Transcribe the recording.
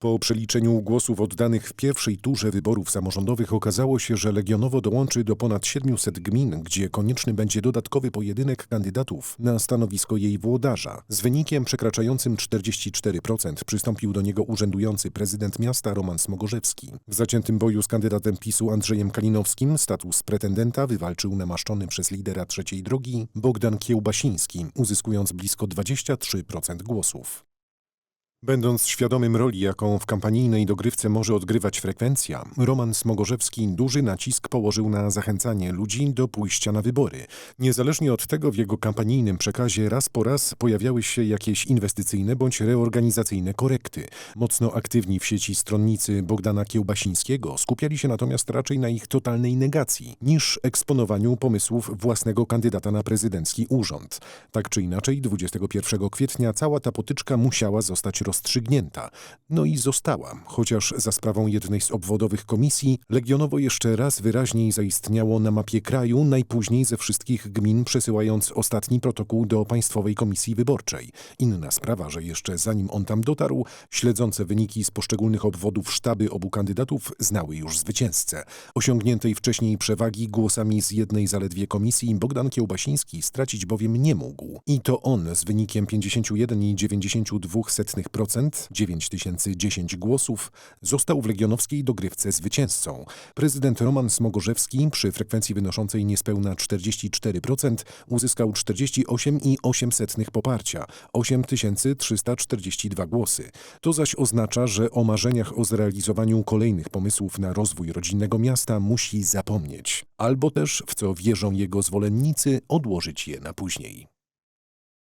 Po przeliczeniu głosów oddanych w pierwszej turze wyborów samorządowych okazało się, że Legionowo dołączy do ponad 700 gmin, gdzie konieczny będzie dodatkowy pojedynek kandydatów na stanowisko jej włodarza. Z wynikiem przekraczającym 44% przystąpił do niego urzędujący prezydent miasta Roman Smogorzewski. W zaciętym boju z kandydatem PiSu Andrzejem Kalinowskim status pretendenta wywalczył namaszczony przez lidera trzeciej drogi Bogdan Kiełbasiński, uzyskując blisko 23% głosów. Będąc świadomym roli, jaką w kampanijnej dogrywce może odgrywać frekwencja, Roman Smogorzewski duży nacisk położył na zachęcanie ludzi do pójścia na wybory. Niezależnie od tego w jego kampanijnym przekazie raz po raz pojawiały się jakieś inwestycyjne bądź reorganizacyjne korekty. Mocno aktywni w sieci stronnicy Bogdana Kiełbasińskiego skupiali się natomiast raczej na ich totalnej negacji niż eksponowaniu pomysłów własnego kandydata na prezydencki urząd. Tak czy inaczej, 21 kwietnia cała ta potyczka musiała zostać rozstrzygnięta. No i została, chociaż za sprawą jednej z obwodowych komisji Legionowo jeszcze raz wyraźniej zaistniało na mapie kraju, najpóźniej ze wszystkich gmin przesyłając ostatni protokół do Państwowej Komisji Wyborczej. Inna sprawa, że jeszcze zanim on tam dotarł, śledzące wyniki z poszczególnych obwodów sztaby obu kandydatów znały już zwycięzcę. Osiągniętej wcześniej przewagi głosami z jednej zaledwie komisji Bogdan Kiełbasiński stracić bowiem nie mógł. I to on z wynikiem 51,92% 9010 głosów, został w legionowskiej dogrywce zwycięzcą. Prezydent Roman Smogorzewski przy frekwencji wynoszącej niespełna 44% uzyskał 48,08 poparcia, 8342 głosy. To zaś oznacza, że o marzeniach o zrealizowaniu kolejnych pomysłów na rozwój rodzinnego miasta musi zapomnieć, albo też, w co wierzą jego zwolennicy, odłożyć je na później.